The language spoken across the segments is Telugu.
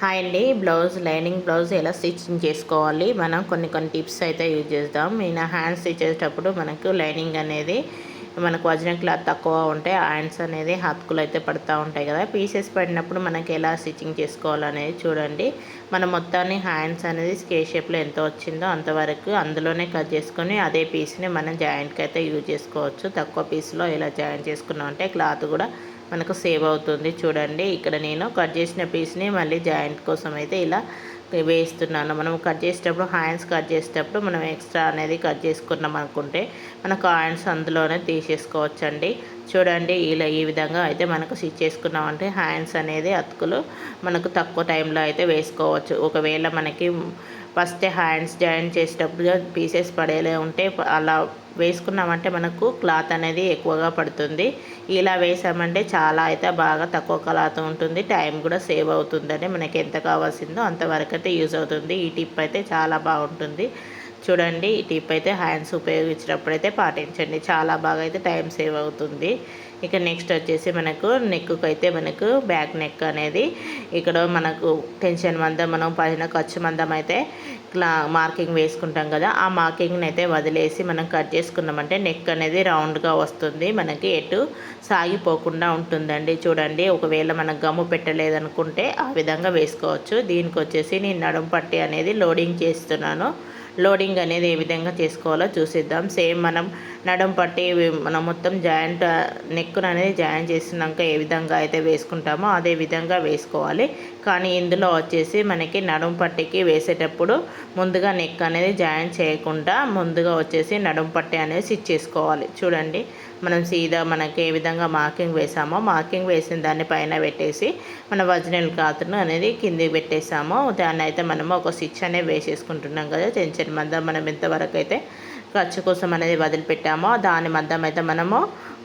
హాయ్ అండి. బ్లౌజ్ లైనింగ్ బ్లౌజ్ ఎలా స్టిచ్చింగ్ చేసుకోవాలి? మనం కొన్ని కొన్ని టిప్స్ అయితే యూజ్ చేద్దాం. నేను హ్యాండ్స్ స్టిచ్ చేసేటప్పుడు మనకు లైనింగ్ అనేది మనకు వజన క్లాత్ తక్కువ ఉంటే హ్యాండ్స్ అనేది హత్కులు అయితే పడుతూ ఉంటాయి కదా. పీసెస్ పడినప్పుడు మనకి ఎలా స్టిచ్చింగ్ చేసుకోవాలనేది చూడండి. మనం మొత్తాన్ని హ్యాండ్స్ అనేది స్కే షేప్లో ఎంత వచ్చిందో అంతవరకు అందులోనే కట్ చేసుకొని అదే పీస్ని మనం జాయింట్కి అయితే యూజ్ చేసుకోవచ్చు. తక్కువ పీస్లో ఎలా జాయింట్ చేసుకున్నాం అంటే క్లాత్ కూడా మనకు సేవ్ అవుతుంది. చూడండి ఇక్కడ నేను కట్ చేసిన పీస్ని మళ్ళీ జాయింట్ కోసం అయితే ఇలా వేస్తున్నాను. మనం కట్ చేసేటప్పుడు హ్యాండ్స్ కట్ చేసేటప్పుడు మనం ఎక్స్ట్రా అనేది కట్ చేసుకున్నాం అనుకుంటే మనకు హ్యాండ్స్ అందులోనే తీసేసుకోవచ్చండి. చూడండి ఇలా ఈ విధంగా అయితే మనకు స్టిచ్ చేసుకున్నామంటే హ్యాండ్స్ అనేది అతుకులు మనకు తక్కువ టైంలో అయితే వేసుకోవచ్చు. ఒకవేళ మనకి ఫస్ట్ హ్యాండ్స్ జాయిన్ చేసేటప్పుడు పీసెస్ పడేలే ఉంటే అలా వేసుకున్నామంటే మనకు క్లాత్ అనేది ఎక్కువగా పడుతుంది. ఇలా వేసామంటే చాలా అయితే బాగా తక్కువ క్లాత్ ఉంటుంది. టైం కూడా సేవ్ అవుతుందని మనకి ఎంత కావాల్సిందో అంతవరకు అయితే యూజ్ అవుతుంది. ఈ టిప్ అయితే చాలా బాగుంటుంది. చూడండి ఈ టిప్ అయితే హ్యాండ్స్ ఉపయోగించినప్పుడు అయితే పాటించండి. చాలా బాగా అయితే టైం సేవ్ అవుతుంది. ఇక నెక్స్ట్ వచ్చేసి మనకు నెక్కు అయితే మనకు బ్యాక్ నెక్ అనేది ఇక్కడ మనకు టెన్షన్ మందం మనం పైన ఖర్చు మందం అయితే ఇట్లా మార్కింగ్ వేసుకుంటాం కదా ఆ మార్కింగ్ని అయితే వదిలేసి మనం కట్ చేసుకున్నామంటే నెక్ అనేది రౌండ్గా వస్తుంది. మనకి ఎటు సాగిపోకుండా ఉంటుందండి. చూడండి ఒకవేళ మనం గమ్ము పెట్టలేదనుకుంటే ఆ విధంగా వేసుకోవచ్చు. దీనికి వచ్చేసి నేను నడుం పట్టి అనేది లోడింగ్ చేస్తున్నాను. లోడింగ్ అనేది ఏ విధంగా చేసుకోవాలో చూసిద్దాం. సేమ్ మనం నడుం పట్టి మనం మొత్తం జాయింట్ నెక్కును అనేది జాయిన్ చేసినాక ఏ విధంగా అయితే వేసుకుంటామో అదే విధంగా వేసుకోవాలి. కానీ ఇందులో వచ్చేసి మనకి నడుం పట్టికి వేసేటప్పుడు ముందుగా నెక్ అనేది జాయిన్ చేయకుండా ముందుగా వచ్చేసి నడుం పట్టి అనేది స్టిచ్ చేసుకోవాలి చూడండి. మనం సీదా మనకి ఏ విధంగా మార్కింగ్ వేసామో మార్కింగ్ వేసిన దాన్ని పైన పెట్టేసి మన ఒరిజినల్ క్లాత్ను అనేది కిందికి పెట్టేసామో. దాన్ని అయితే మనము ఒక స్టిచ్ అనేది వేసేసుకుంటున్నాం కదా చిన్న మంద మనం ఎంతవరకు అయితే ఖర్చు కోసం అనేది వదిలిపెట్టామో దాని మందం అయితే మనము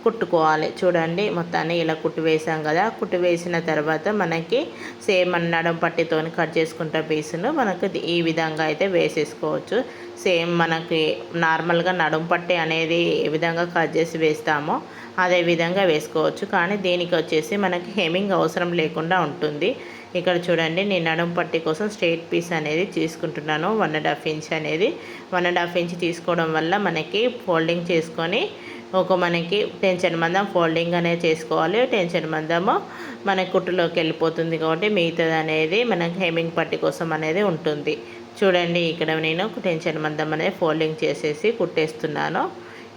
కుట్టుకోవాలి. చూడండి మొత్తాన్ని ఇలా కుట్టు వేసాం కదా. కుట్టు వేసిన తర్వాత మనకి సేమ్ నడం పట్టితో కట్ చేసుకుంటే పీసును మనకు ఈ విధంగా అయితే వేసేసుకోవచ్చు. సేమ్ మనకి నార్మల్గా నడుం పట్టి అనేది ఏ విధంగా కట్ చేసి వేస్తామో అదే విధంగా వేసుకోవచ్చు. కానీ దీనికి వచ్చేసి మనకి హెమింగ్ అవసరం లేకుండా ఉంటుంది. ఇక్కడ చూడండి నేను నడుం పట్టి కోసం స్ట్రైట్ పీస్ అనేది తీసుకుంటున్నాను. వన్ అండ్ హాఫ్ ఇంచ్ అనేది. వన్ అండ్ హాఫ్ ఇంచ్ తీసుకోవడం వల్ల మనకి ఫోల్డింగ్ చేసుకొని ఒక మనకి టెన్షన్ మందం ఫోల్డింగ్ అనేది చేసుకోవాలి. టెన్షన్ మందము మన కుట్టులోకి వెళ్ళిపోతుంది కాబట్టి మిగతాది అనేది మనకి హెమింగ్ పట్టి కోసం అనేది ఉంటుంది. చూడండి ఇక్కడ నేను టెన్షన్ మందం అనేది ఫోల్డింగ్ చేసేసి కుట్టేస్తున్నాను.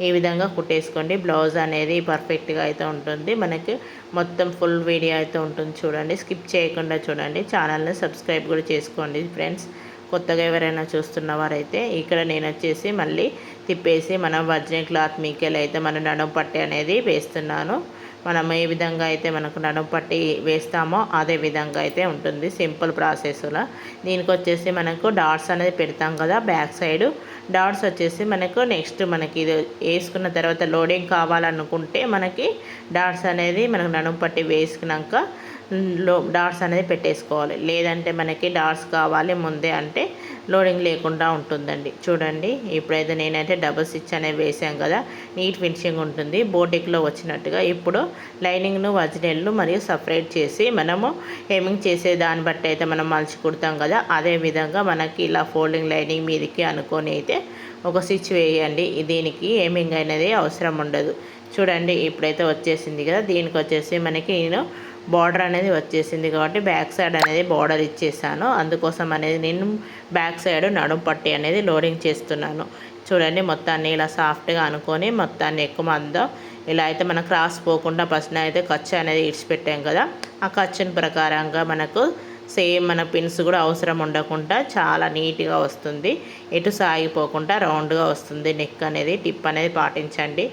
ఈ విధంగా కుట్టేసుకోండి. బ్లౌజ్ అనేది పర్ఫెక్ట్గా అయితే ఉంటుంది. మనకి మొత్తం ఫుల్ వీడియో అయితే ఉంటుంది చూడండి. స్కిప్ చేయకుండా చూడండి. ఛానల్ని సబ్స్క్రైబ్ కూడా చేసుకోండి ఫ్రెండ్స్. కొత్తగా ఎవరైనా చూస్తున్న వారైతే ఇక్కడ నేను వచ్చేసి మళ్ళీ తిప్పేసి మనం వర్జిన్ క్లాత్ మీకెళ్ళి అయితే మన నడుం పట్టి అనేది వేస్తున్నాను. మనం ఏ విధంగా అయితే మనకు నడుము పట్టి వేస్తామో అదే విధంగా అయితే ఉంటుంది సింపుల్ ప్రాసెస్లో. దీనికి వచ్చేసి మనకు డాట్స్ అనేది పెడతాం కదా బ్యాక్ సైడ్. డాట్స్ వచ్చేసి మనకు నెక్స్ట్ మనకి ఇది వేసుకున్న తర్వాత లోడింగ్ కావాలనుకుంటే మనకి డాట్స్ అనేది మనకు నడుము పట్టి వేసుకున్నాక లో డాట్స్ అనేది పెట్టేసుకోవాలి. లేదంటే మనకి డాట్స్ కావాలి ముందే అంటే లోడింగ్ లేకుండా ఉంటుందండి. చూడండి ఇప్పుడైతే నేనైతే డబుల్ స్టిచ్ అనేది వేసాం కదా నీట్ ఫినిషింగ్ ఉంటుంది. బోటిక్లో వచ్చినట్టుగా ఇప్పుడు లైనింగ్ను వజినెల్ను మరియు సపరేట్ చేసి మనము హెమింగ్ చేసే దాన్ని బట్టి అయితే మనం మలిచి కుడతాం కదా అదే విధంగా మనకి ఇలా ఫోల్డింగ్ లైనింగ్ మీదకి అనుకొని అయితే ఒక స్టిచ్ వేయండి. దీనికి హెమింగ్ అనేది అవసరం ఉండదు. చూడండి ఇప్పుడైతే వచ్చేసింది కదా దీనికి వచ్చేసి మనకి నేను బార్డర్ అనేది వచ్చేసింది కాబట్టి బ్యాక్ సైడ్ అనేది బార్డర్ ఇచ్చేసాను. అందుకోసం అనేది నేను బ్యాక్ సైడ్ నడుము పట్టి అనేది లోడింగ్ చేస్తున్నాను. చూడండి మొత్తాన్ని ఇలా సాఫ్ట్గా అనుకొని మొత్తాన్ని ఎక్కువ మందం ఇలా అయితే మనం క్రాస్ పోకుండా ఫస్ట్ అయితే ఖర్చు అనేది ఇడిచిపెట్టాం కదా. ఆ ఖర్చుని ప్రకారంగా మనకు సేమ్ మన పిన్స్ కూడా అవసరం ఉండకుండా చాలా నీట్గా వస్తుంది. ఎటు సాగిపోకుండా రౌండ్గా వస్తుంది. నెక్ అనేది టిప్ అనేది పాటించండి.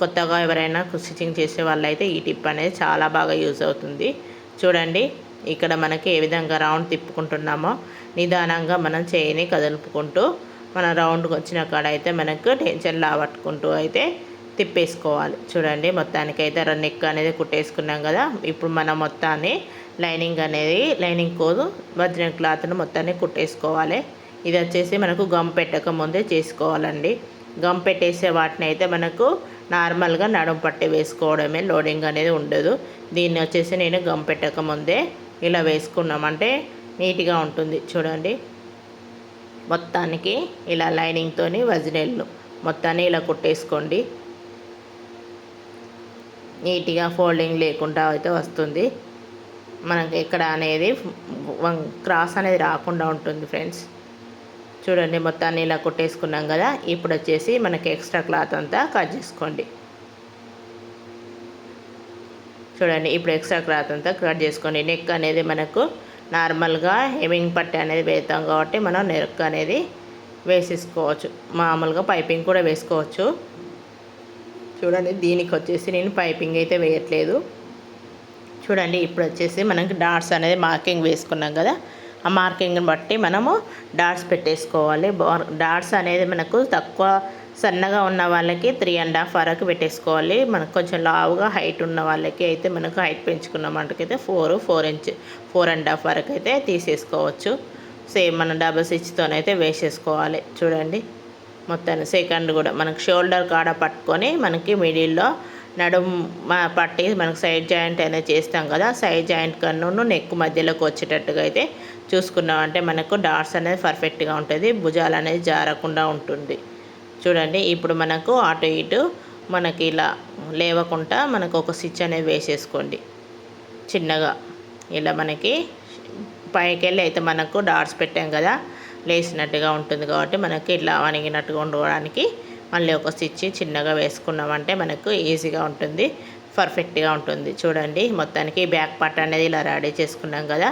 కొత్తగా ఎవరైనా స్టిచ్చింగ్ చేసే వాళ్ళైతే ఈ టిప్ అనేది చాలా బాగా యూజ్ అవుతుంది. చూడండి ఇక్కడ మనకి ఏ విధంగా రౌండ్ తిప్పుకుంటున్నామో నిదానంగా మనం చేయిని కదులుపుకుంటూ మన రౌండ్కి వచ్చిన కాడ అయితే మనకు టెన్షన్ లావట్టుకుంటూ అయితే తిప్పేసుకోవాలి. చూడండి మొత్తానికి అయితే నెక్ అనేది కుట్టేసుకున్నాం కదా. ఇప్పుడు మనం మొత్తాన్ని లైనింగ్ అనేది లైనింగ్ కోదు వజ్రం క్లాత్ను మొత్తాన్ని కుట్టేసుకోవాలి. ఇది వచ్చేసి మనకు గమ్ పెట్టక ముందే చేసుకోవాలండి. గమ్ పెట్టేసే వాటిని అయితే మనకు నార్మల్గా నడుం పట్టి వేసుకోవడమే లోడింగ్ అనేది ఉండదు. దీన్ని వచ్చేసి నేను గమ్ పెట్టక ముందే ఇలా వేసుకున్నామంటే నీట్గా ఉంటుంది. చూడండి. మొత్తానికి ఇలా లైనింగ్తో వజినెల్లు మొత్తాన్ని ఇలా కుట్టేసుకోండి. నీట్గా ఫోల్డింగ్ లేకుండా అయితే వస్తుంది. మనకి ఇక్కడ అనేది క్రాస్ అనేది రాకుండా ఉంటుంది ఫ్రెండ్స్. చూడండి మొత్తాన్ని ఇలా కొట్టేసుకున్నాం కదా. ఇప్పుడు వచ్చేసి మనకి ఎక్స్ట్రా క్లాత్ అంతా కట్ చేసుకోండి. చూడండి ఇప్పుడు ఎక్స్ట్రా క్లాత్ అంతా కట్ చేసుకోండి. నెక్ అనేది మనకు నార్మల్గా హెమింగ్ పట్టి అనేది వేస్తాం కాబట్టి మనం నెక్ అనేది వేసేసుకోవచ్చు. మామూలుగా పైపింగ్ కూడా వేసుకోవచ్చు. చూడండి దీనికి వచ్చేసి నేను పైపింగ్ అయితే వేయట్లేదు. చూడండి ఇప్పుడు వచ్చేసి మనకి డాట్స్ అనేది మార్కింగ్ వేసుకున్నాం కదా. ఆ మార్కింగ్ని బట్టి మనము డాట్స్ పెట్టేసుకోవాలి. డాట్స్ అనేది మనకు తక్కువ సన్నగా ఉన్న వాళ్ళకి త్రీ అండ్ హాఫ్ వరకు పెట్టేసుకోవాలి. మనకు కొంచెం లావుగా హైట్ ఉన్న వాళ్ళకి అయితే మనకు హైట్ పెంచుకున్న మనకైతే four four inch four and half వరకు అయితే తీసేసుకోవచ్చు. సేమ్ మన డబుల్ స్టిచ్తోనైతే వేసేసుకోవాలి. చూడండి. మొత్తాన్ని సెకండ్ కూడా మనకు షోల్డర్ కాడ పట్టుకొని మనకి మిడిల్లో నడుము పట్టి మనకు సైడ్ జాయింట్ అనేది చేస్తాం కదా. సైడ్ జాయింట్ కన్ను నెక్ మధ్యలోకి వచ్చేటట్టుగా అయితే చూసుకున్నామంటే మనకు డాట్స్ అనేది పర్ఫెక్ట్గా ఉంటుంది భుజాలు అనేది జారకుండా ఉంటుంది. చూడండి ఇప్పుడు మనకు అటు ఇటు మనకి ఇలా లేవకుండా మనకు ఒక స్టిచ్ అనేది వేసేసుకోండి. చిన్నగా ఇలా మనకి పైకి వెళ్ళి అయితే మనకు డాట్స్ పెట్టాం కదా లేచినట్టుగా ఉంటుంది కాబట్టి మనకి ఇట్లా వణిగినట్టుగా ఉండడానికి మళ్ళీ ఒక స్టిచ్ చిన్నగా వేసుకున్నామంటే మనకు ఈజీగా ఉంటుంది పర్ఫెక్ట్గా ఉంటుంది. చూడండి మొత్తానికి బ్యాక్ పార్ట్ అనేది ఇలా రెడీ చేసుకున్నాం కదా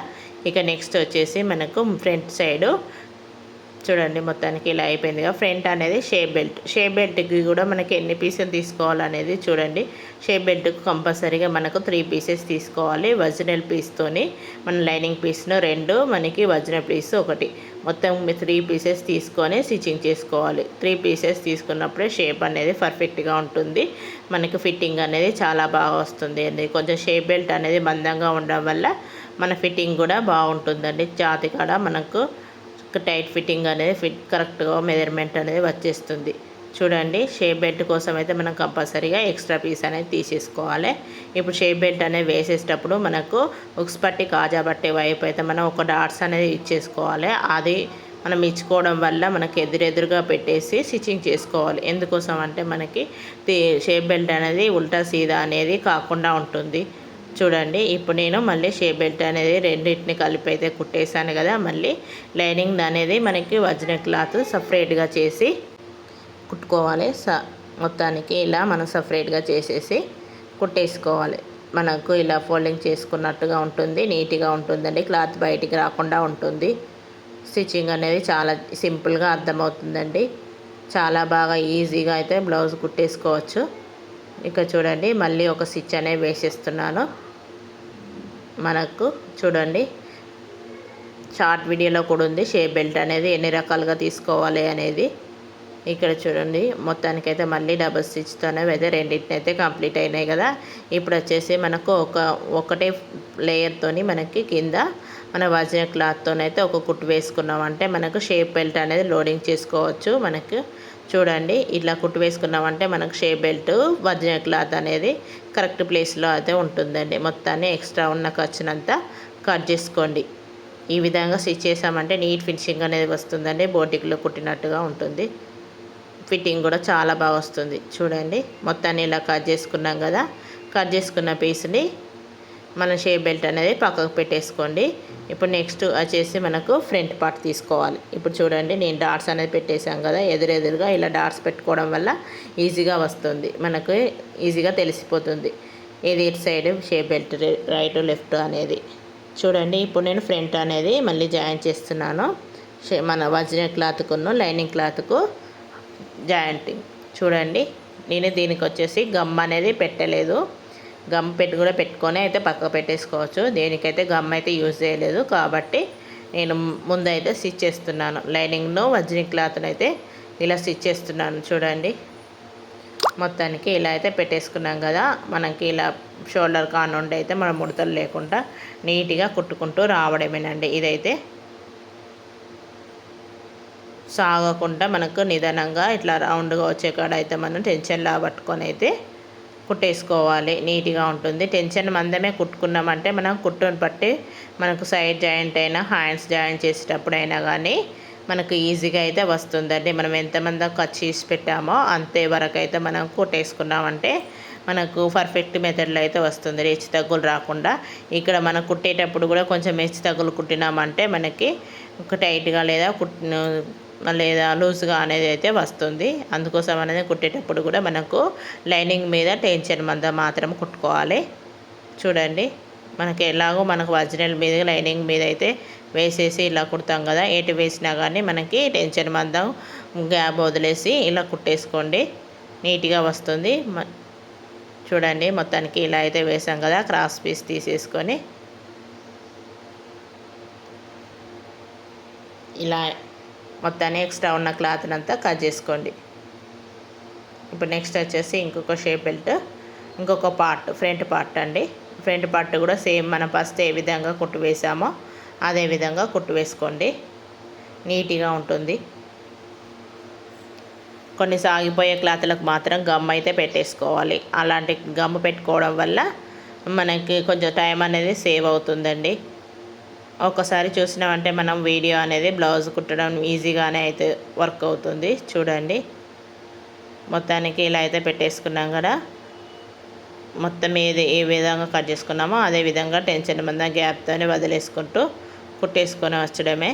ఇక నెక్స్ట్ వచ్చేసి మనకు ఫ్రంట్ సైడు చూడండి మొత్తానికి ఇలా అయిపోయింది కదా. ఫ్రంట్ అనేది షేప్ బెల్ట్ షేప్ బెల్ట్కి కూడా మనకి ఎన్ని పీసెస్ తీసుకోవాలనేది చూడండి. షేప్ బెల్ట్కి కంపల్సరీగా మనకు త్రీ పీసెస్ తీసుకోవాలి. ఒరిజినల్ పీస్తోని మన లైనింగ్ పీస్ను రెండు మనకి ఒరిజినల్ పీస్ ఒకటి. మొత్తం త్రీ పీసెస్ తీసుకొని స్టిచ్చింగ్ చేసుకోవాలి. త్రీ పీసెస్ తీసుకున్నప్పుడే షేప్ అనేది పర్ఫెక్ట్గా ఉంటుంది. మనకి ఫిట్టింగ్ అనేది చాలా బాగా వస్తుంది. కొంచెం షేప్ బెల్ట్ అనేది మందంగా ఉండడం వల్ల మన ఫిట్టింగ్ కూడా బాగుంటుందండి. జాతి కాడ మనకు టైట్ ఫిట్టింగ్ అనేది ఫిట్ కరెక్ట్గా మెజర్మెంట్ అనేది వచ్చేస్తుంది. చూడండి షేప్ బెల్ట్ కోసం అయితే మనం కంపల్సరీగా ఎక్స్ట్రా పీస్ అనేది తీసేసుకోవాలి. ఇప్పుడు షేప్ బెల్ట్ అనేది వేసేటప్పుడు మనకు ఉక్స్ పట్టి కాజా పట్టే వైపు అయితే మనం ఒక డాట్స్ అనేది ఇచ్చేసుకోవాలి. అది మనం ఇచ్చుకోవడం వల్ల మనకి ఎదురెదురుగా పెట్టేసి స్టిచ్చింగ్ చేసుకోవాలి. ఎందుకోసం అంటే మనకి షేప్ బెల్ట్ అనేది ఉల్టా సీదా అనేది కాకుండా ఉంటుంది. చూడండి ఇప్పుడు నేను మళ్ళీ షేప్ బెల్ట్ అనేది రెండింటిని కలిపి అయితే కుట్టేశాను కదా మళ్ళీ లైనింగ్ అనేది మనకి వజ్ర క్లాత్ సపరేట్గా చేసి కుట్టుకోవాలి. స మొత్తానికి ఇలా మనం సపరేట్గా చేసేసి కుట్టేసుకోవాలి. మనకు ఇలా ఫోల్డింగ్ చేసుకున్నట్టుగా ఉంటుంది నీట్గా ఉంటుందండి. క్లాత్ బయటికి రాకుండా ఉంటుంది. స్టిచ్చింగ్ అనేది చాలా సింపుల్గా అర్థమవుతుందండి. చాలా బాగా ఈజీగా అయితే బ్లౌజ్ కుట్టేసుకోవచ్చు. ఇక చూడండి మళ్ళీ ఒక స్టిచ్ అనేది వేసేస్తున్నాను. మనకు చూడండి. షార్ట్ వీడియోలో కూడా ఉంది. షేప్ బెల్ట్ అనేది ఎన్ని రకాలుగా తీసుకోవాలి అనేది. ఇక్కడ చూడండి. మొత్తానికైతే మళ్ళీ డబుల్ స్టిచ్తోనే అయితే రెండింటిని అయితే కంప్లీట్ అయినాయి కదా. ఇప్పుడు వచ్చేసి మనకు ఒక ఒకటే లేయర్తోని మనకి కింద మన వజన క్లాత్తోనైతే ఒక కుట్టు వేసుకున్నామంటే మనకు షేప్ బెల్ట్ అనేది లోడింగ్ చేసుకోవచ్చు. మనకు చూడండి ఇట్లా కుట్టు వేసుకున్నామంటే మనకు షేప్ బెల్ట్ వర్జిన క్లాత్ అనేది కరెక్ట్ ప్లేస్లో అయితే ఉంటుందండి. మొత్తాన్ని ఎక్స్ట్రా ఉన్న ఖర్చునంతా కట్ చేసుకోండి. ఈ విధంగా స్టిచ్ చేసామంటే నీట్ ఫినిషింగ్ అనేది వస్తుందండి. బోటిక్లో కుట్టినట్టుగా ఉంటుంది. ఫిట్టింగ్ కూడా చాలా బాగా వస్తుంది. చూడండి మొత్తాన్ని ఇలా కట్ చేసుకున్నాం కదా. కట్ చేసుకున్న పీస్ని మన షేప్ బెల్ట్ అనేది పక్కకు పెట్టేసుకోండి. ఇప్పుడు నెక్స్ట్ వచ్చేసి మనకు ఫ్రంట్ పార్ట్ తీసుకోవాలి. ఇప్పుడు చూడండి నేను డాట్స్ అనేది పెట్టేశాం కదా ఎదురెదురుగా ఇలా డాట్స్ పెట్టుకోవడం వల్ల ఈజీగా వస్తుంది. మనకు ఈజీగా తెలిసిపోతుంది. ఇది ఇటు side shape belt right left అనేది. చూడండి ఇప్పుడు నేను ఫ్రంట్ అనేది మళ్ళీ జాయిన్ చేస్తున్నాను. మన వజ్ర క్లాత్కును లైనింగ్ క్లాత్కు జాయింటింగ్ చూడండి నేను దీనికి వచ్చేసి గమ్ అనేది పెట్టలేదు. గమ్ పెట్టి కూడా పెట్టుకొని అయితే పక్కకు పెట్టేసుకోవచ్చు. దేనికైతే గమ్ అయితే యూజ్ చేయలేదు కాబట్టి నేను ముందైతే స్టిచ్ చేస్తున్నాను. లైనింగ్ను వజ్రీ క్లాత్ని అయితే ఇలా స్టిచ్ చేస్తున్నాను. చూడండి. మొత్తానికి ఇలా అయితే పెట్టేసుకున్నాం కదా. మనకి ఇలా షోల్డర్ కానుండి అయితే మనం ముడతలు లేకుండా నీట్గా కుట్టుకుంటూ రావడమేనండి. ఇదైతే సాగకుండా మనకు నిదానంగా ఇట్లా రౌండ్గా వచ్చే కాడ అయితే మనం టెన్షన్ లా పట్టుకొని అయితే కుట్టేసుకోవాలి నీట్గా ఉంటుంది. టెన్షన్ మందమే కుట్టుకున్నామంటే మనం కుట్టుని బట్టి మనకు సైడ్ జాయింట్ అయినా హ్యాండ్స్ జాయింట్ చేసేటప్పుడైనా కానీ మనకు ఈజీగా అయితే వస్తుందండి. మనం ఎంతమంది కట్ చేసి పెట్టామో అంతే వరకు అయితే మనం కుట్టేసుకున్నామంటే మనకు పర్ఫెక్ట్ మెథడ్లో అయితే వస్తుంది. హెచ్చు తగ్గులు రాకుండా ఇక్కడ మనం కుట్టేటప్పుడు కూడా కొంచెం హెచ్చు తగ్గులు కుట్టినామంటే మనకి ఒక టైట్గా లేదా కుట్ లేదా లూజ్గా అనేది అయితే వస్తుంది. అందుకోసం అనేది కుట్టేటప్పుడు కూడా మనకు లైనింగ్ మీద టెన్షన్ మంద మాత్రం కుట్టుకోవాలి. చూడండి మనకి ఎలాగో మనకు ఒరిజినల్ మీద లైనింగ్ మీద అయితే వేసేసి ఇలా కుడతాం కదా. ఎటు వేసినా కానీ మనకి టెన్షన్ మందం గ్యాప్ వదిలేసి ఇలా కుట్టేసుకోండి. నీట్గా వస్తుంది. చూడండి మొత్తానికి ఇలా అయితే వేసాం కదా క్రాస్ పీస్ తీసేసుకొని. ఇలా మొత్తాన్ని ఎక్స్ట్రా ఉన్న క్లాత్ని అంతా కట్ చేసుకోండి. ఇప్పుడు నెక్స్ట్ వచ్చేసి ఇంకొక షేప్ బెల్ట్ ఇంకొక పార్ట్ ఫ్రంట్ పార్ట్ అండి. ఫ్రంట్ పార్ట్ కూడా సేమ్ మన ఫస్ట్ ఏ విధంగా కుట్టు వేసామో అదే విధంగా కుట్టు వేసుకోండి. నీట్గా ఉంటుంది. కొన్ని సాగిపోయే క్లాత్లకు మాత్రం గమ్ అయితే పెట్టేసుకోవాలి. అలాంటి గమ్ పెట్టుకోవడం వల్ల మనకి కొంచెం టైం అనేది సేవ్ అవుతుందండి. ఒకసారి చూసినామంటే మనం వీడియో అనేది బ్లౌజ్ కుట్టడం ఈజీగానే అయితే వర్క్ అవుతుంది. చూడండి. మొత్తానికి ఇలా అయితే పెట్టేసుకున్నాం కదా. మొత్తం ఏది ఏ విధంగా కట్ చేసుకున్నామో అదే విధంగా టెన్షన్ మంద గ్యాప్తోనే వదిలేసుకుంటూ కుట్టేసుకొని వచ్చడమే.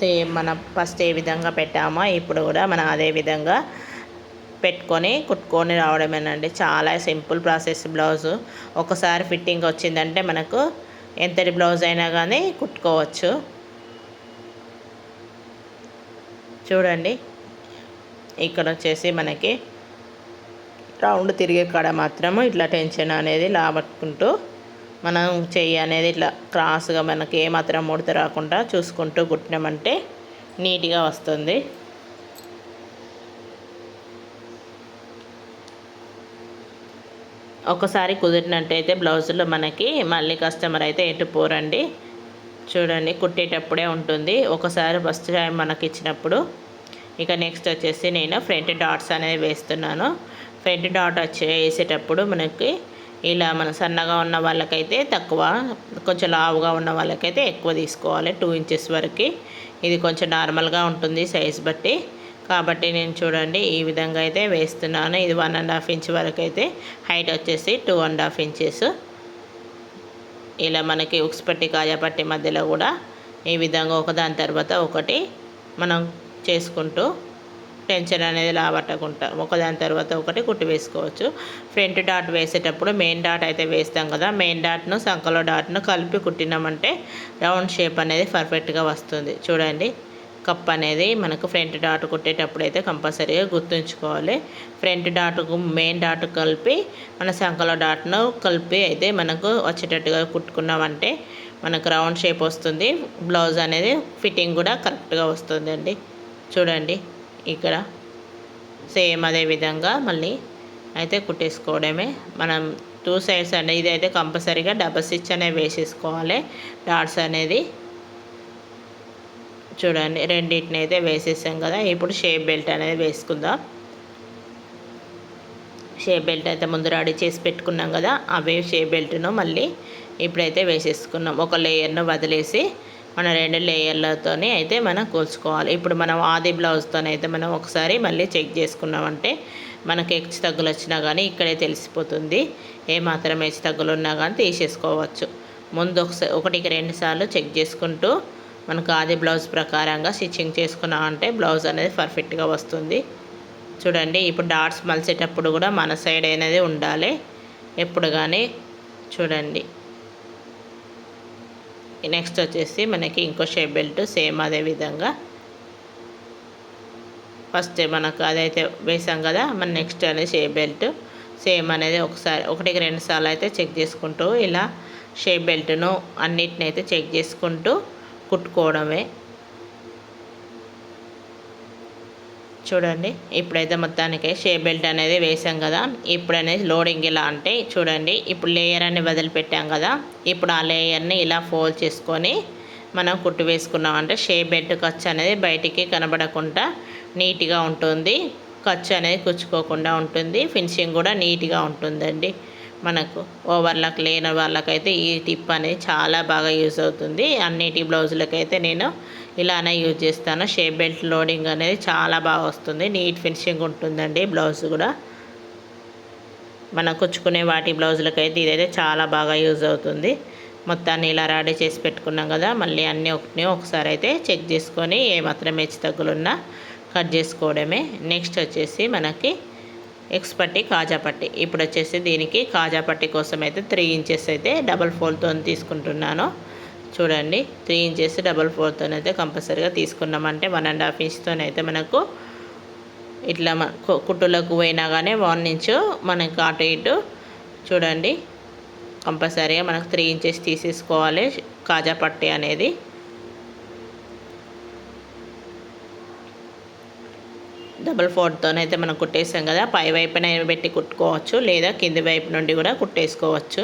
సేమ్ మనం ఫస్ట్ ఏ విధంగా పెట్టామో ఇప్పుడు కూడా మనం అదే విధంగా పెట్టుకొని కుట్టుకొని రావడమేనండి చాలా సింపుల్ ప్రాసెస్ బ్లౌజు. ఒకసారి ఫిట్టింగ్ వచ్చిందంటే మనకు ఎంతటి బ్లౌజ్ అయినా కానీ కుట్టుకోవచ్చు. చూడండి. ఇక్కడ వచ్చేసి మనకి రౌండ్ తిరిగే కాడ మాత్రము ఇట్లా టెన్షన్ అనేది లాబట్టుకుంటూ మనం చెయ్యి అనేది ఇట్లా క్రాస్గా మనకి ఏమాత్రం ముడత రాకుండా చూసుకుంటూ కుట్టినామంటే నీట్గా వస్తుంది. ఒకసారి కుదిరినట్టయితే బ్లౌజులో మనకి మళ్ళీ కస్టమర్ అయితే ఎటు పోరండి. చూడండి కుట్టేటప్పుడే ఉంటుంది. ఒకసారి ఫస్ట్ టైం మనకి ఇచ్చినప్పుడు. ఇక నెక్స్ట్ వచ్చేసి నేను ఫ్రంట్ డాట్స్ అనేది వేస్తున్నాను. ఫ్రంట్ డాట్ వచ్చి వేసేటప్పుడు మనకి ఇలా మన సన్నగా ఉన్న వాళ్ళకైతే తక్కువ కొంచెం లావుగా ఉన్న వాళ్ళకైతే ఎక్కువ తీసుకోవాలి. టూ ఇంచెస్ వరకు. ఇది కొంచెం నార్మల్గా ఉంటుంది సైజ్ బట్టి. కాబట్టి నేను చూడండి ఈ విధంగా అయితే వేస్తున్నాను. ఇది వన్ అండ్ హాఫ్ ఇంచ్ వరకు అయితే హైట్ వచ్చేసి టూ అండ్ హాఫ్ ఇంచెస్ ఇలా మనకి ఉక్స్ పట్టి కాజాపట్టి మధ్యలో కూడా ఈ విధంగా ఒకదాని తర్వాత ఒకటి మనం చేసుకుంటూ టెన్షన్ అనేది లాబట్టకుండా ఒకదాని తర్వాత ఒకటి కుట్టి వేసుకోవచ్చు. ఫ్రంట్ డాట్ వేసేటప్పుడు మెయిన్ డాట్ అయితే వేస్తాం కదా మెయిన్ డాట్ను సంకలో డాట్ను కలిపి కుట్టినామంటే రౌండ్ షేప్ అనేది పర్ఫెక్ట్గా వస్తుంది. చూడండి. కప్ అనేది మనకు ఫ్రంట్ డాట్ కుట్టేటప్పుడు అయితే కంపల్సరీగా గుర్తుంచుకోవాలి. ఫ్రంట్ డాట్కు మెయిన్ డాట్ కలిపి మన సంకల డాట్ను కలిపి అయితే మనకు వచ్చేటట్టుగా కుట్టుకున్నామంటే మనకు రౌండ్ షేప్ వస్తుంది. బ్లౌజ్ అనేది ఫిట్టింగ్ కూడా కరెక్ట్గా వస్తుంది అండి చూడండి ఇక్కడ సేమ్ అదే విధంగా మళ్ళీ అయితే కుట్టేసుకోవడమే. మనం టూ సైడ్స్ అనేది ఇది అయితే కంపల్సరీగా డబల్ స్టిచ్ అనేది వేసేసుకోవాలి. డాట్స్ అనేది చూడండి రెండింటిని అయితే వేసేసాం కదా. ఇప్పుడు షేప్ బెల్ట్ అనేది వేసుకుందాం. షేప్ బెల్ట్ అయితే ముందు రెడీ చేసి పెట్టుకున్నాం కదా. అవే షేప్ బెల్ట్ను మళ్ళీ ఇప్పుడైతే వేసేసుకున్నాం. ఒక లేయర్ను వదిలేసి మన రెండు లేయర్లతో అయితే మనం కూల్చుకోవాలి. ఇప్పుడు మనం ఆది బ్లౌజ్తో అయితే మనం ఒకసారి మళ్ళీ చెక్ చేసుకున్నామంటే మనకి హెచ్చు తగ్గులు వచ్చినా కానీ ఇక్కడే తెలిసిపోతుంది. ఏమాత్రం హెచ్చు తగ్గులు ఉన్నా కానీ తీసేసుకోవచ్చు. ముందు ఒకసారి ఒకటికి రెండు సార్లు చెక్ చేసుకుంటూ మనకు ఆది బ్లౌజ్ ప్రకారంగా స్టిచ్చింగ్ చేసుకున్నాం అంటే బ్లౌజ్ అనేది పర్ఫెక్ట్గా వస్తుంది. చూడండి ఇప్పుడు డాట్స్ మలిసేటప్పుడు కూడా మన సైడ్ అనేది ఉండాలి. ఎప్పుడు కానీ చూడండి. నెక్స్ట్ వచ్చేసి మనకి ఇంకో షేప్ బెల్ట్ సేమ్ అదే విధంగా. ఫస్ట్ మనకు అదైతే వేసాం కదా మన నెక్స్ట్ అనేది షేప్ బెల్ట్. సేమ్ అనేది ఒకసారి ఒకటికి రెండు సార్లు అయితే చెక్ చేసుకుంటూ ఇలా షేప్ బెల్ట్ను అన్నిటిని అయితే చెక్ చేసుకుంటూ కుట్టుకోవడమే. చూడండి ఇప్పుడైతే మొత్తానికి షే బెల్ట్ అనేది వేసాం కదా. ఇప్పుడు అనేది లోడింగ్ ఇలా అంటే చూడండి ఇప్పుడు లేయర్ అని వదిలిపెట్టాం కదా. ఇప్పుడు ఆ లేయర్ని ఇలా ఫోల్డ్ చేసుకొని మనం కుట్టు వేసుకున్నాం అంటే షేప్ బెల్ట్ ఖర్చు అనేది బయటికి కనబడకుండా నీట్గా ఉంటుంది. ఖర్చు అనేది కుచ్చుకోకుండా ఉంటుంది. ఫినిషింగ్ కూడా నీట్గా ఉంటుందండి. మనకు ఓవర్లాక్ లేని వాళ్ళకైతే ఈ టిప్ అనేది చాలా బాగా యూజ్ అవుతుంది. అన్నిటి బ్లౌజులకైతే నేను ఇలానే యూజ్ చేస్తాను. షేప్ బెల్ట్ లోడింగ్ అనేది చాలా బాగా వస్తుంది. నీట్ ఫినిషింగ్ ఉంటుందండి బ్లౌజ్ కూడా. మనం కుచ్చుకునే వాటి బ్లౌజులకైతే ఇదైతే చాలా బాగా యూజ్ అవుతుంది. మొత్తాన్ని ఇలా రెడీ చేసి పెట్టుకున్నాం కదా మళ్ళీ అన్నీ ఒకటి ఒకసారి అయితే చెక్ చేసుకొని ఏమాత్రం హెచ్చు తగ్గులున్నా కట్ చేసుకోవడమే. నెక్స్ట్ వచ్చేసి మనకి ఎక్స్ పట్టి కాజా పట్టి. ఇప్పుడు వచ్చేసి దీనికి కాజా పట్టి కోసం అయితే త్రీ ఇంచెస్ అయితే డబల్ ఫోల్తో తీసుకుంటున్నాను. చూడండి త్రీ ఇంచెస్ డబల్ ఫోర్తో అయితే కంపల్సరీగా తీసుకున్నామంటే వన్ అండ్ హాఫ్ ఇంచ్తోనైతే మనకు ఇట్లా కుట్టులకు పోయినా కానీ వన్ ఇంచు మనకు అటు ఇటు చూడండి కంపల్సరీగా మనకు త్రీ ఇంచెస్ తీసేసుకోవాలి. కాజా పట్టి అనేది డబల్ ఫోర్తోనైతే మనం కుట్టేసాం కదా పై వైపున పెట్టి కుట్టుకోవచ్చు లేదా కింది వైపు నుండి కూడా కుట్టేసుకోవచ్చు.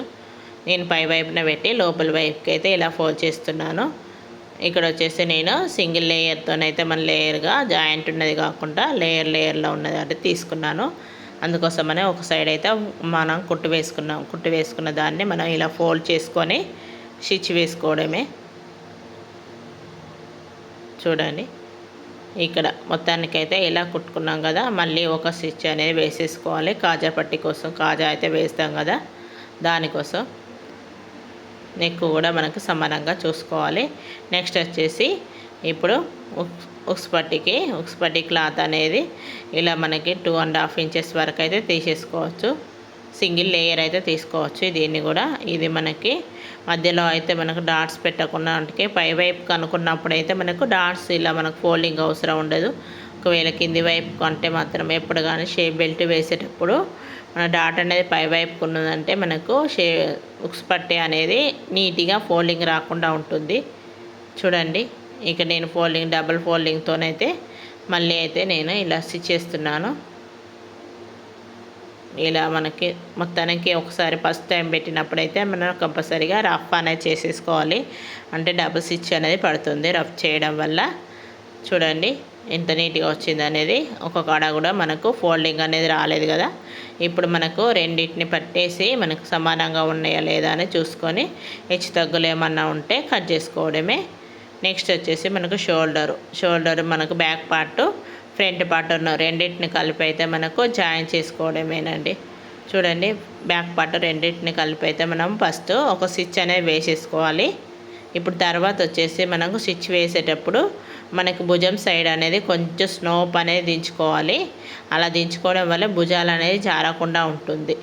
నేను పై వైపున పెట్టి లోపల వైపుకి అయితే ఇలా ఫోల్డ్ చేస్తున్నాను. ఇక్కడ వచ్చేసి నేను సింగిల్ లేయర్తోనైతే మన లేయర్గా జాయింట్ ఉన్నది కాకుండా లేయర్ లేయర్లో ఉన్నది అంటే తీసుకున్నాను. అందుకోసమనే ఒక సైడ్ అయితే మనం కుట్టు వేసుకున్నాం. కుట్టు వేసుకున్న దాన్ని మనం ఇలా ఫోల్డ్ చేసుకొని స్టిచ్ వేసుకోవడమే. చూడండి. ఇక్కడ మొత్తానికైతే ఇలా కుట్టుకున్నాం కదా. మళ్ళీ ఒక స్టిచ్ అనేది వేసేసుకోవాలి. కాజా పట్టి కోసం కాజా అయితే వేస్తాం కదా. దానికోసం నెక్ కూడా మనకు సమానంగా చూసుకోవాలి. నెక్స్ట్ వచ్చేసి ఇప్పుడు ఉక్స్ పట్టికి ఉక్స్ పట్టి క్లాత్ అనేది ఇలా మనకి టూ అండ్ హాఫ్ ఇంచెస్ వరకు అయితే తీసేసుకోవచ్చు. సింగిల్ లేయర్ అయితే తీసుకోవచ్చు. దీన్ని కూడా ఇది మనకి మధ్యలో అయితే మనకు డాట్స్ పెట్టకుండా అంటే పై వైపు కనుక్కున్నప్పుడు అయితే మనకు డాట్స్ ఇలా మనకు ఫోల్డింగ్ అవసరం ఉండదు. ఒకవేళ కింది వైపు అంటే మాత్రం ఎప్పుడు కానీ షేప్ బెల్ట్ వేసేటప్పుడు మన డాట్ అనేది పై వైపుకు ఉన్నదంటే మనకు షే ఉక్స్ పట్టే అనేది నీట్గా ఫోల్డింగ్ రాకుండా ఉంటుంది. చూడండి ఇక నేను ఫోల్డింగ్ డబుల్ ఫోల్డింగ్తోనైతే మళ్ళీ అయితే నేను ఇలా స్టిచ్ చేస్తున్నాను. ఇలా మనకి మొత్తానికి ఒకసారి ఫస్ట్ టైం పెట్టినప్పుడైతే మనం కంపల్సరీగా రఫ్ అనేది చేసేసుకోవాలి. అంటే డబుల్ స్టిచ్ అనేది పడుతుంది రఫ్ చేయడం వల్ల. చూడండి ఎంత నీట్గా వచ్చింది అనేది. ఒక కాడ కూడా మనకు ఫోల్డింగ్ అనేది రాలేదు కదా. ఇప్పుడు మనకు రెండింటిని పట్టేసి మనకు సమానంగా ఉన్నాయా లేదా అని చూసుకొని హెచ్చు తగ్గులు ఏమన్నా ఉంటే కట్ చేసుకోవడమే. నెక్స్ట్ వచ్చేసి మనకు షోల్డరు. షోల్డర్ మనకు బ్యాక్ పార్ట్ ఫ్రంట్ బటన్ రెండింటిని కలిపి అయితే మనకు జాయిన్ చేసుకోవడమేనండి. చూడండి బ్యాక్ పార్ట్ రెండింటిని కలిపి అయితే మనం ఫస్ట్ ఒక స్విచ్ అనేది వేసేసుకోవాలి. ఇప్పుడు తర్వాత వచ్చేసి మనకు స్విచ్ వేసేటప్పుడు మనకు భుజం సైడ్ అనేది కొంచెం స్నోప్ అనేది దించుకోవాలి. అలా దించుకోవడం వల్ల భుజాలు అనేది జారకుండా ఉంటుంది.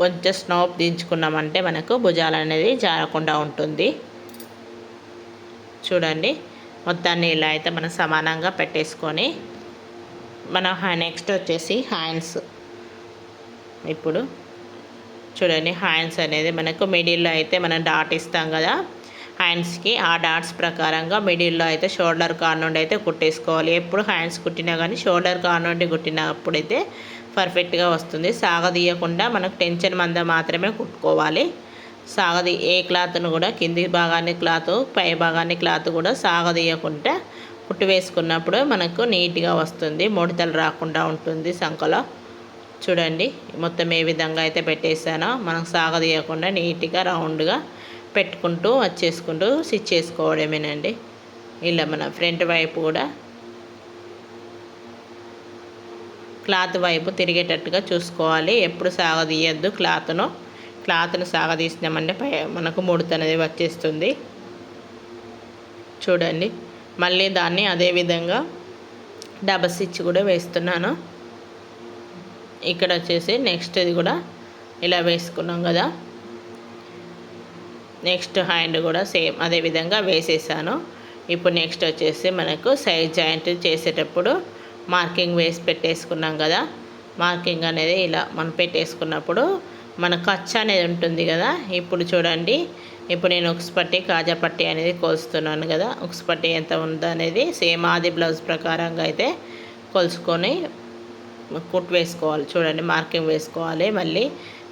కొంచెం స్నోప్ దించుకున్నామంటే మనకు భుజాలు అనేది జారకుండా ఉంటుంది. చూడండి మొత్తాన్ని ఇలా అయితే మనం సమానంగా పెట్టేసుకొని మనం నెక్స్ట్ వచ్చేసి హ్యాండ్స్ ఇప్పుడు చూడండి హ్యాండ్స్ అనేది మనకు మిడిల్లో అయితే మనం డాట్ ఇస్తాం కదా. హ్యాండ్స్కి ఆ డాట్స్ ప్రకారంగా మిడిల్లో అయితే షోల్డర్ కార్ నుండి అయితే కుట్టేసుకోవాలి. ఎప్పుడు హ్యాండ్స్ కుట్టినా కానీ షోల్డర్ కార్ నుండి కుట్టినప్పుడైతే పర్ఫెక్ట్గా వస్తుంది. సాగదీయకుండా మనకు టెన్షన్ మంద మాత్రమే కుట్టుకోవాలి. సాగది. ఏ క్లాత్ను కూడా కింది భాగాన్ని క్లాత్ పై భాగాన్ని క్లాత్ కూడా సాగదీయకుండా కుట్టు వేసుకున్నప్పుడు మనకు నీట్గా వస్తుంది. ముడతలు రాకుండా ఉంటుంది సంఖలో. చూడండి మొత్తం ఏ విధంగా అయితే పెట్టేసానో మనకు సాగదీయకుండా నీట్గా రౌండ్గా పెట్టుకుంటూ వచ్చేసుకుంటూ స్టిచ్ చేసుకోవడమేనండి. ఇలా మన ఫ్రంట్ వైపు కూడా క్లాత్ వైపు తిరిగేటట్టుగా చూసుకోవాలి. ఎప్పుడు సాగదీయద్దు క్లాత్ను. క్లాత్ను సాగదీసినామంటే పై మనకు ముడత అనేది వచ్చేస్తుంది. చూడండి. మళ్ళీ దాన్ని అదేవిధంగా డబల్ స్టిచ్ కూడా వేస్తున్నాను. ఇక్కడ వచ్చేసి నెక్స్ట్ ఇది కూడా ఇలా వేసుకున్నాం కదా. నెక్స్ట్ హ్యాండ్ కూడా సేమ్ అదే విధంగా వేసేసాను. ఇప్పుడు నెక్స్ట్ వచ్చేసి మనకు సైడ్ జాయింట్ చేసేటప్పుడు మార్కింగ్ వేసి పెట్టేసుకున్నాం కదా. మార్కింగ్ అనేది ఇలా మనం పెట్టేసుకున్నప్పుడు మన కచ్చ అనేది ఉంటుంది కదా? ఇప్పుడు చూడండి. ఇప్పుడు నేను పట్టి కాజా పట్టి అనేది కోలుస్తున్నాను కదా? పట్టి ఎంత ఉందో అనేది సేమ్ ఆది బ్లౌజ్ ప్రకారంగా అయితే కొలుసుకొని కుట్ వేసుకోవాలి. చూడండి మార్కింగ్ వేసుకోవాలి. మళ్ళీ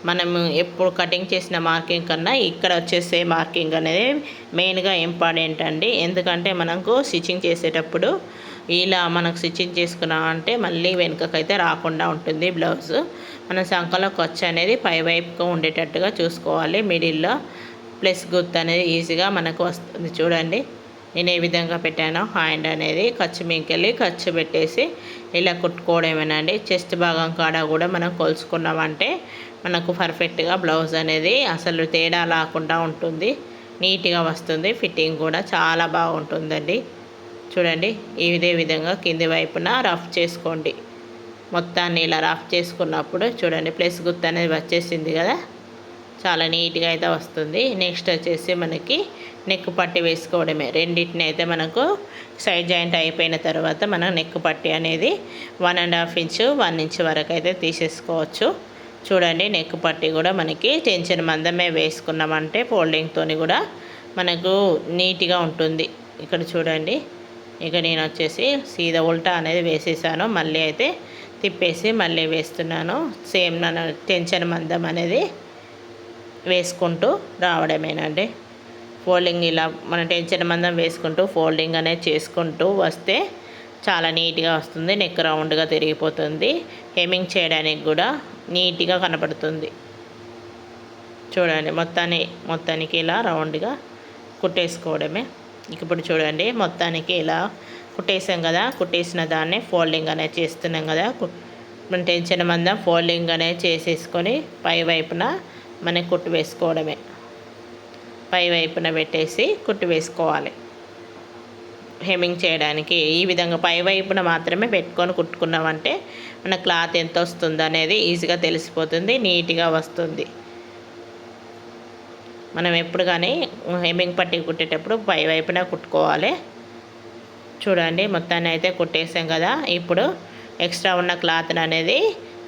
మనము ఎప్పుడు కటింగ్ చేసిన మార్కింగ్ కన్నా ఇక్కడ వచ్చేసే మార్కింగ్ అనేది మెయిన్గా ఇంపార్టెంట్ అండి. ఎందుకంటే మనకు స్టిచ్చింగ్ చేసేటప్పుడు ఇలా మనకు స్టిచ్చింగ్ చేసుకున్నామంటే మళ్ళీ వెనుకకైతే రాకుండా ఉంటుంది బ్లౌజ్. మన సంఖలో ఖర్చు అనేది పై వైపుగా ఉండేటట్టుగా చూసుకోవాలి. మిడిల్లో ప్లస్ గుర్తు అనేది ఈజీగా మనకు వస్తుంది. చూడండి నేను ఏ విధంగా పెట్టానో హ్యాండ్ అనేది ఖర్చు మీకెళ్ళి ఖర్చు పెట్టేసి ఇలా కుట్టుకోవడమేనండి. చెస్ట్ భాగం కాడ కూడా మనం కొలుసుకున్నామంటే మనకు పర్ఫెక్ట్గా బ్లౌజ్ అనేది అసలు తేడా లేకుండా ఉంటుంది. నీట్గా వస్తుంది. ఫిట్టింగ్ కూడా చాలా బాగుంటుందండి. చూడండి ఇదే విధంగా కింది వైపున రఫ్ చేసుకోండి. మొత్తాన్ని ఇలా రఫ్ చేసుకున్నప్పుడు చూడండి ప్లస్ గుర్తు అనేది వచ్చేసింది కదా. చాలా నీట్గా అయితే వస్తుంది. నెక్స్ట్ వచ్చేసి మనకి నెక్ పట్టి వేసుకోవడమే. రెండింటిని అయితే మనకు సైడ్ జాయింట్ అయిపోయిన తర్వాత మనం నెక్ పట్టి అనేది one and half inch one inch వరకు అయితే తీసేసుకోవచ్చు. చూడండి నెక్ పట్టి కూడా మనకి టెన్షన్ మందమే వేసుకున్నామంటే ఫోల్డింగ్తో కూడా మనకు నీట్గా ఉంటుంది. ఇక్కడ చూడండి ఇక నేను వచ్చేసి సీదా ఉల్టా అనేది వేసేసాను. మళ్ళీ అయితే తిప్పేసి మళ్ళీ వేస్తున్నాను. సేమ్ నన్ను టెన్షన్ మందం అనేది వేసుకుంటూ రావడమేనండి. ఫోల్డింగ్ ఇలా మన టెన్షన్ మందం వేసుకుంటూ ఫోల్డింగ్ అనేది చేసుకుంటూ వస్తే చాలా నీట్గా వస్తుంది. నెక్ రౌండ్గా తిరిగిపోతుంది. హెమింగ్ చేయడానికి కూడా నీట్గా కనపడుతుంది. చూడండి మొత్తాన్ని మొత్తానికి ఇలా రౌండ్గా కుట్టేసుకోవడమే. ఇప్పుడు చూడండి మొత్తానికి ఇలా కుట్టేసాం కదా కుట్టేసిన దాన్ని ఫోల్డింగ్ అనేది చేస్తున్నాం కదా. టెన్షన్ మందం ఫోల్డింగ్ అనేది చేసేసుకొని పై వైపున మనకి కుట్టు వేసుకోవడమే. పై వైపున పెట్టేసి కుట్టు వేసుకోవాలి. హెమింగ్ చేయడానికి ఈ విధంగా పై వైపున మాత్రమే పెట్టుకొని కుట్టుకున్నామంటే మన క్లాత్ ఎంత వస్తుంది అనేది ఈజీగా తెలిసిపోతుంది నీట్గా వస్తుంది. మనం ఎప్పుడు కానీ హెమ్మింగ్ పట్టి కుట్టేటప్పుడు పై వైపున కుట్టుకోవాలి. చూడండి మొత్తాన్ని అయితే కుట్టేసాం కదా. ఇప్పుడు ఎక్స్ట్రా ఉన్న క్లాత్ అనేది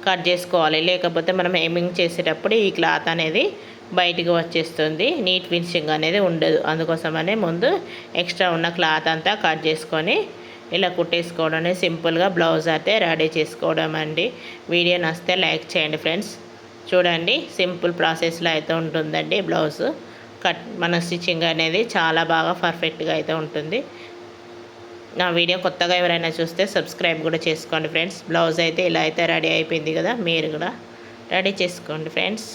కట్ చేసుకోవాలి. లేకపోతే మనం హెమ్మింగ్ చేసేటప్పుడు ఈ క్లాత్ అనేది బయటికి వచ్చేస్తుంది. నీట్ ఫినిషింగ్ అనేది ఉండదు. అందుకోసమనే ముందు ఎక్స్ట్రా ఉన్న క్లాత్ అంతా కట్ చేసుకొని ఇలా కుట్టేసుకోవడం సింపుల్గా బ్లౌజ్ అయితే రెడీ చేసుకోవడం అండి. వీడియో నచ్చితే లైక్ చేయండి ఫ్రెండ్స్. చూడండి సింపుల్ ప్రాసెస్లో అయితే ఉంటుందండి బ్లౌజ్. కట్ మన స్టిచ్చింగ్ అనేది చాలా బాగా పర్ఫెక్ట్గా అయితే ఉంటుంది. నా వీడియో కొత్తగా ఎవరైనా చూస్తే సబ్స్క్రైబ్ కూడా చేసుకోండి ఫ్రెండ్స్. బ్లౌజ్ అయితే ఇలా అయితే రెడీ అయిపోయింది కదా మీరు కూడా రెడీ చేసుకోండి ఫ్రెండ్స్.